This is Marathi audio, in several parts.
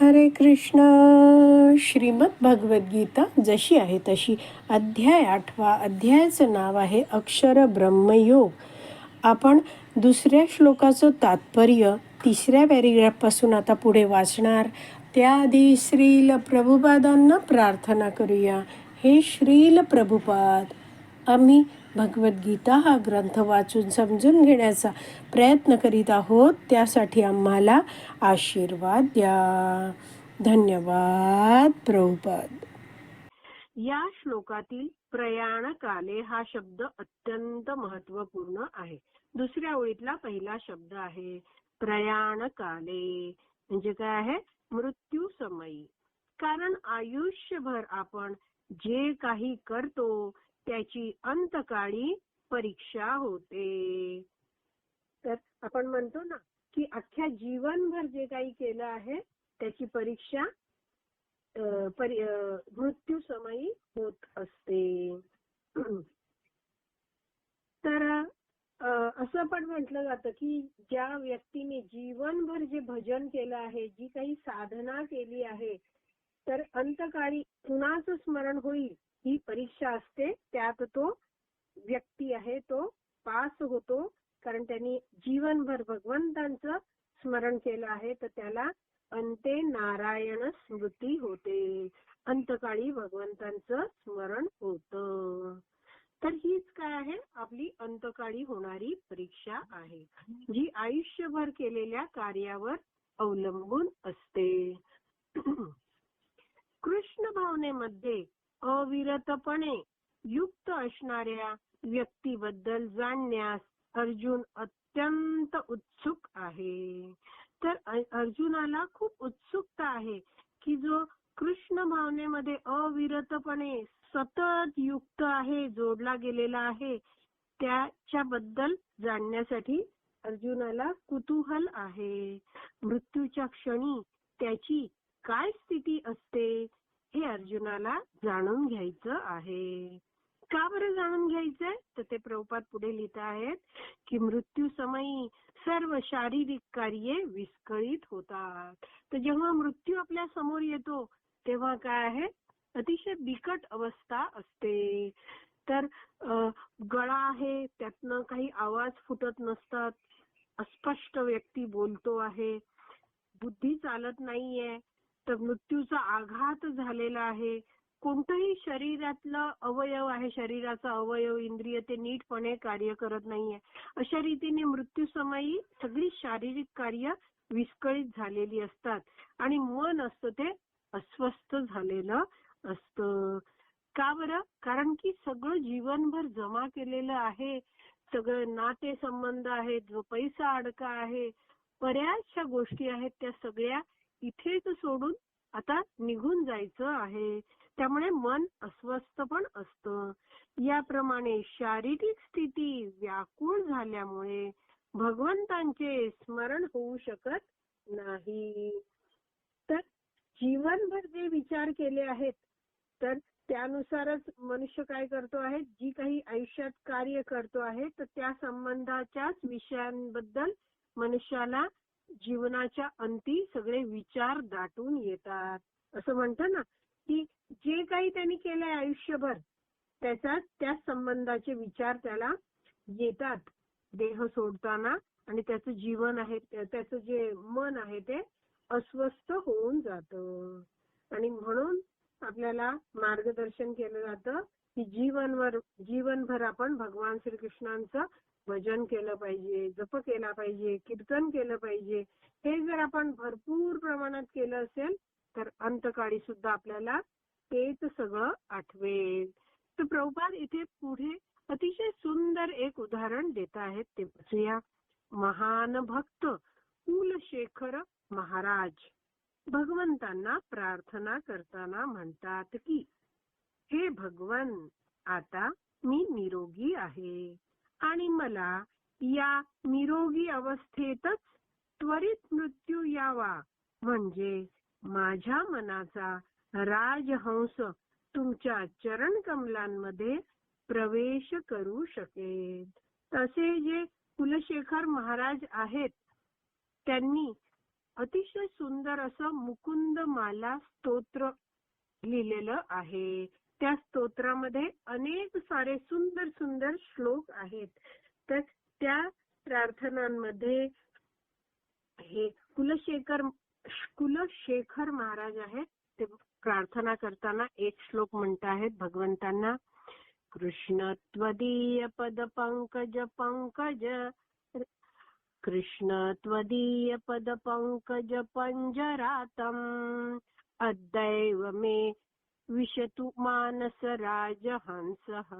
हरे कृष्ण. श्रीमद भगवद्गीता जशी आहे तशी. अध्याय आठवा. अध्यायाचं नाव आहे अक्षर ब्रह्मयोग. आपण दुसऱ्या श्लोकाचं तात्पर्य तिसऱ्या पॅरेग्राफपासून आता पुढे वाचणार. त्याआधी श्रील प्रभुपादांना प्रार्थना करूया. हे श्रील प्रभुपाद आम्ही भगवद्गीता हा ग्रंथ वाचून समजून घेण्याचा प्रयत्न करीत आहोत. त्यासाठी आम्हाला आशीर्वाद द्या. धन्यवाद प्रभुपाद. या श्लोकातील प्रयाण काले हा शब्द अत्यंत महत्त्वपूर्ण आहे. दुसऱ्या ओळीतला पहिला शब्द आहे प्रयाण काले म्हणजे काय आहे? मृत्यू समयी. कारण आयुष्यभर आपण जे काही करतो त्याची अंतकाळी परीक्षा होते. तर आपण म्हणतो ना की अख्ख्या जीवनभर जे काही केलं आहे त्याची परीक्षा परी- मृत्यू समयी होत असते. तर असं पण म्हटलं जातं की ज्या व्यक्तीने जीवनभर जे भजन केलं आहे जी काही साधना केली आहे तर अंतकाळी कुणाचं स्मरण होईल? ही परीक्षा असते त्यात तो व्यक्ती आहे तो पास होतो कारण त्यांनी जीवनभर भगवंतांचं स्मरण केलं आहे तर त्याला अंते नारायण स्मृती होते. अंतकाळी भगवंतांचं स्मरण होतं. तर हीच काय आहे? आपली अंतकाळी होणारी परीक्षा आहे जी आयुष्यभर केलेल्या कार्यावर अवलंबून असते. कृष्ण भावनेमध्ये अविरतपणे युक्त असणाऱ्या व्यक्तीबद्दल जाणण्यास अर्जुन अत्यंत उत्सुक आहे. तर अर्जुनाला खूप उत्सुकता आहे की जो कृष्ण भावनेमध्ये अविरतपणे सतत युक्त आहे जोडला गेलेला आहे त्याच्याबद्दल जाणण्यासाठी अर्जुनाला कुतूहल आहे. मृत्यूच्या क्षणी त्याची काय स्थिती असते? हे अर्जुनाला जाणून घ्यायचं आहे. का बरं जाणून घ्यायचंय? तर ते प्रभुपाद पुढे लिहित आहेत की मृत्यू समयी सर्व शारीरिक कार्ये विस्कळीत होतात. तर जेव्हा मृत्यू आपल्यासमोर येतो तेव्हा काय आहे? अतिशय बिकट अवस्था असते. तर गळा आहे त्यातनं काही आवाज फुटत नसतात. अस्पष्ट व्यक्ती बोलतो आहे. बुद्धी चालत नाहीये. तर मृत्यूचा आघात झालेला आहे. कोणतंही शरीरातलं अवयव आहे शरीराचा अवयव इंद्रिय ते नीटपणे कार्य करत नाहीये. अशा रीतीने मृत्यूसमयी सगळी शारीरिक कार्य विस्कळीत झालेली असतात. आणि मन असतं ते अस्वस्थ झालेलं असतं. का बरं? कारण की सगळं जीवनभर जमा केलेलं आहे. सगळं नाते संबंध आहेत जो पैसा अडका आहे बऱ्याचशा गोष्टी आहेत त्या सगळ्या इथेच सोडून आता निघून जायचं आहे. त्यामुळे मन अस्वस्थ पण असतं. याप्रमाणे शारीरिक स्थिती व्याकुळ झाल्यामुळे भगवंतांचे स्मरण होऊ शकत नाही. तर जीवनभर जे विचार केले आहेत तर त्यानुसारच मनुष्य काय करतो आहे? जी काही आयुष्यात कार्य करतो आहे तर त्या संबंधाच्याच विषयांबद्दल मनुष्याला जीवनाच्या अंती सगळे विचार दाटून येतात. असं म्हणतं ना की जे काही त्यांनी केलंय आयुष्यभर त्याचा त्या संबंधाचे विचार त्याला येतात. देह सोडताना आणि त्याचं जीवन आहे त्याचं जे मन आहे ते अस्वस्थ होऊन जातं. आणि म्हणून आपल्याला मार्गदर्शन केलं जातं की जीवनभर जीवनभर आपण भगवान श्रीकृष्णांचं भजन केलं पाहिजे जप केला पाहिजे कीर्तन केलं पाहिजे हे जर आपण भरपूर प्रमाणात केलं असेल तर अंतकाळी सुद्धा आपल्याला तेच सगळं आठवेल. तर प्रभुपाद इथे पुढे अतिशय सुंदर एक उदाहरण देत आहेत ते वाचूया. महान भक्त कुलशेखर महाराज. भगवंतांना प्रार्थना करताना म्हणतात की हे भगवन आता मी निरोगी आहे. आणि मला या निरोगी अवस्थेतच त्वरित मृत्यू यावा. म्हणजे माझ्या मनाचा राजहंस तुमच्या चरण कमलांमध्ये प्रवेश करू शकेल. तसे जे कुलशेखर महाराज आहेत त्यांनी अतिशय सुंदर असं मुकुंद माला स्तोत्र लिहिलेलं आहे. त्या स्तोत्रामध्ये अनेक सारे सुंदर सुंदर श्लोक आहेत. तर त्या प्रार्थनांमध्ये हे कुलशेखर कुलशेखर महाराज आहेत. ते प्रार्थना करताना एक श्लोक म्हणत आहेत भगवंतांना कृष्ण त्वदीय पद पंकज पंकज कृष्ण त्वदीय पद पंकज पंजरातम अद्दैव मे विशतु मानस राजहंसः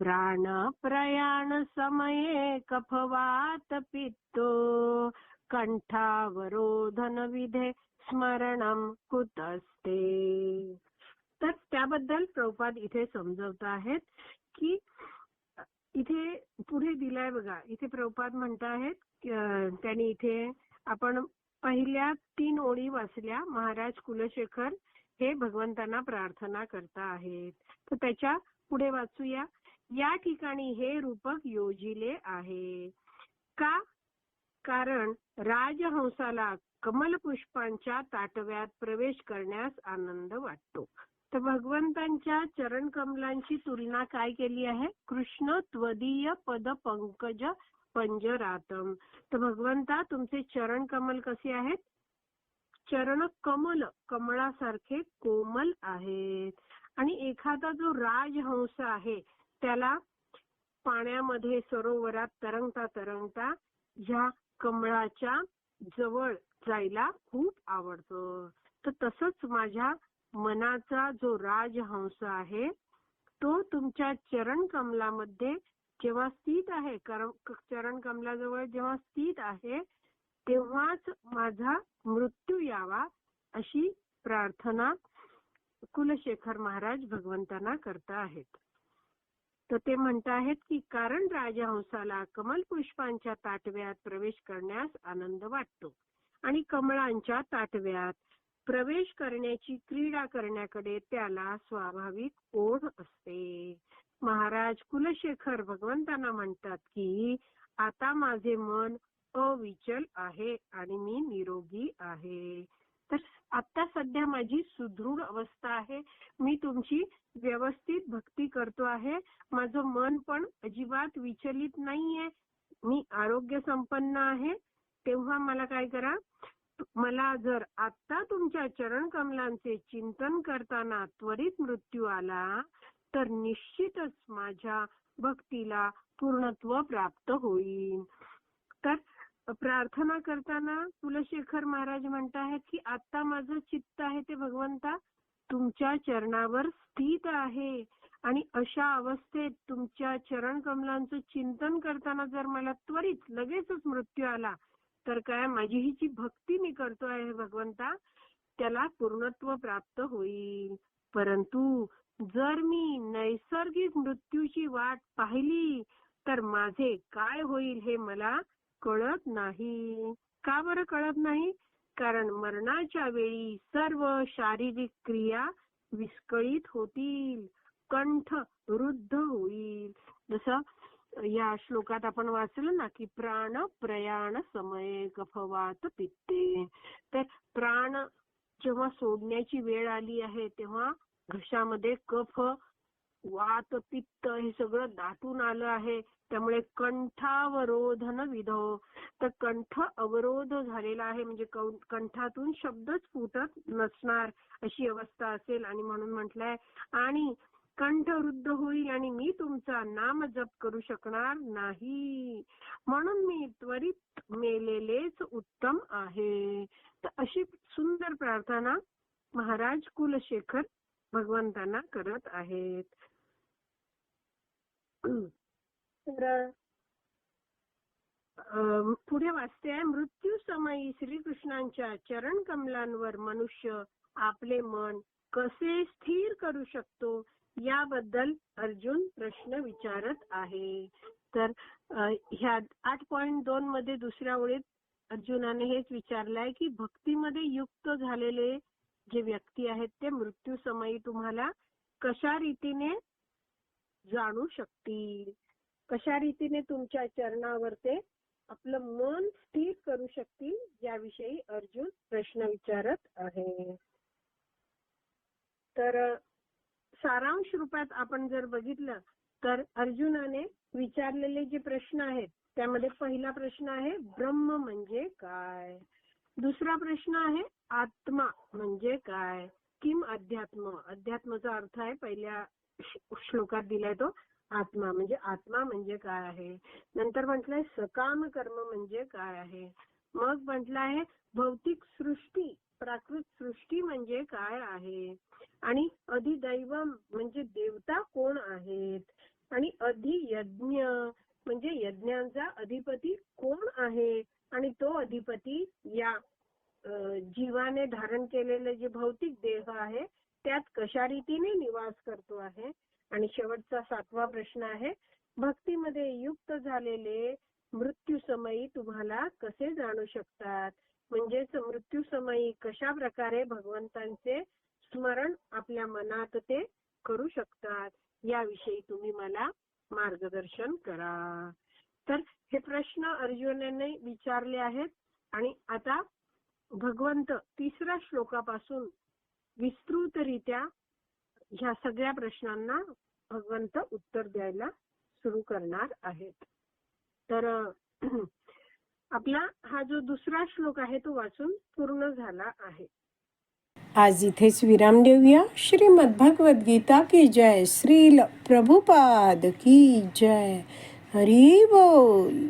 प्राण प्रयाण समये कफवात पित्तो कंठावरोधन विधे स्मरणम कुतस्ते। तर त्याबद्दल प्रभुपाद इथे समजवत आहेत की इथे पुढे दिलाय बघा इथे प्रभुपाद म्हणत आहेत त्यांनी इथे आपण पहिल्या तीन ओळी वाचल्या महाराज कुलशेखर हे भगवंतांना प्रार्थना करता आहेत. तर त्याच्या पुढे वाचूया. या ठिकाणी हे रूपक योजिले आहे. का? कारण राजहंसाला कमल पुष्पांच्या ताटव्यात प्रवेश करण्यास आनंद वाटतो. तर भगवंतांच्या चरण कमलांची तुलना काय केली आहे? कृष्ण त्वदीय पद पंकज पंजरातम. तर भगवंता तुमचे चरण कमल कसे आहेत? चरण कमल कमळासारखे कोमल आहेत. आणि एखादा जो राजहंस आहे त्याला पाण्यामध्ये सरोवरात तरंगता तरंगता ह्या कमळाच्या जवळ जायला खूप आवडतं. तर तसंच माझ्या मनाचा जो राजहंस आहे तो तुमच्या चरण कमलामध्ये जेव्हा स्थित आहे चरण कमलाजवळ जेव्हा स्थित आहे तेव्हाच माझा मृत्यू यावा अशी प्रार्थना कुलशेखर महाराज भगवंतांना करता आहेत. तर ते म्हणत आहेत की कारण राजहंसाला कमल पुष्पांच्या ताटव्यात प्रवेश करण्यास आनंद वाटतो आणि कमळांच्या ताटव्यात प्रवेश करण्याची क्रीडा करण्याकडे त्याला स्वाभाविक ओढ असते. महाराज कुलशेखर भगवंतांना म्हणतात की आता माझे मन अविचल आहे आणि मी निरोगी आहे. तर आता सध्या माझी सुदृढ अवस्था आहे. मी तुमची व्यवस्थित भक्ती करतो आहे. माझं मन पण अजिबात विचलित नाहीये. मी आरोग्य संपन्न आहे. तेव्हा मला काय करा मला जर आता तुमच्या चरण कमलांचे चिंतन करताना त्वरित मृत्यू आला तर निश्चितच माझ्या भक्तीला पूर्णत्व प्राप्त होईल. तर प्रार्थना करताना कुलशेखर महाराज म्हणत आहेत की आता माझं चित्त आहे ते भगवंता तुमच्या चरणावर स्थित आहे. आणि अशा अवस्थेत तुमच्या चरण कमलांचं चिंतन करताना जर मला त्वरित लगेचच मृत्यू आला तर काय माझी ही जी भक्ती मी करतो आहे भगवंता त्याला पूर्णत्व प्राप्त होईल. परंतु जर मी नैसर्गिक मृत्यूची वाट पाहिली तर माझे काय होईल हे मला कळत नाही. का बरं कळत नाही? कारण मरणाच्या वेळी सर्व शारीरिक क्रिया विस्कळीत होतील. कंठ रुद्ध होईल. जसं या श्लोकात आपण वाचलं ना की प्राण प्रयाण समय गफवात पित्ते. तर प्राण जेव्हा सोडण्याची वेळ आली आहे तेव्हा घशामध्ये कफ वात पित्त हे सगळं दाटून आलं आहे. त्यामुळे कंठावरोधन विधो. तर कंठ अवरोध झालेला आहे. म्हणजे कंठातून शब्दच फुटत नसणार अशी अवस्था असेल. आणि म्हणून म्हटलंय आणि कंठ वृद्ध होईल आणि मी तुमचा नाम जप करू शकणार नाही. म्हणून मी त्वरित मेलेलेच उत्तम आहे. तर अशी सुंदर प्रार्थना महाराज कुलशेखर भगवंतांना करत आहेत. तर पुढे वाचते आहे मृत्यू समयी श्रीकृष्णांच्या चरण कमलांवर मनुष्य आपले मन कसे स्थिर करू शकतो याबद्दल अर्जुन प्रश्न विचारत आहे. तर ह्या आठ पॉइंट दोन मध्ये दुसऱ्या ओळीत अर्जुनाने हेच विचारलंय की भक्तीमध्ये युक्त झालेले जे व्यक्ती आहेत ते मृत्यू समयी तुम्हाला कशा रीतीने जाणू शकतील. कशा रीतीने तुमच्या चरणावर ते आपलं मन स्थिर करू शकतील याविषयी अर्जुन प्रश्न विचारत आहे. तर सारांश रूपात आपण जर बघितलं तर अर्जुनाने विचारलेले जे प्रश्न आहेत त्यामध्ये पहिला प्रश्न आहे ब्रह्म म्हणजे काय? दुसरा प्रश्न आहे आत्मा म्हणजे काय? किम अध्यात्म? अध्यात्माचा अर्थ आहे पहिल्या श्लोकात दिलाय तो आत्मा. म्हणजे आत्मा म्हणजे काय आहे? नंतर म्हटलंय सकाम कर्म म्हणजे काय आहे? मग म्हटलं आहे भौतिक सृष्टी प्राकृत सृष्टी म्हणजे काय आहे? आणि अधिदैव म्हणजे देवता कोण आहेत? आणि अधियज्ञ म्हणजे यज्ञांचा अधिपती कोण आहे? आणि तो अधिपती या जीवाने धारण केलेले जे भौतिक देह आहे त्यात कशा रीतीने निवास करतो आहे? आणि शेवटचा सातवा प्रश्न आहे भक्तीमध्ये युक्त झालेले मृत्यूसमयी तुम्हाला कसे जाणू शकतात? म्हणजेच मृत्यूसमयी कशा प्रकारे भगवंतांचे स्मरण आपल्या मनात ते करू शकतात? याविषयी तुम्ही मला मार्गदर्शन करा. तर हे प्रश्न अर्जुनाने विचारले आहेत आणि आता भगवंत तिसऱ्या श्लोकापासून विस्तृतरित्या ह्या सगळ्या प्रश्नांना भगवंत उत्तर द्यायला सुरू करणार आहेत. तर आपला हा जो दुसरा श्लोक आहे तो वाचून पूर्ण झाला आहे. आज इथेच विराम देऊया. श्रीमद भगवद गीता की जय. श्रील प्रभुपाद की जय. हरी बोल.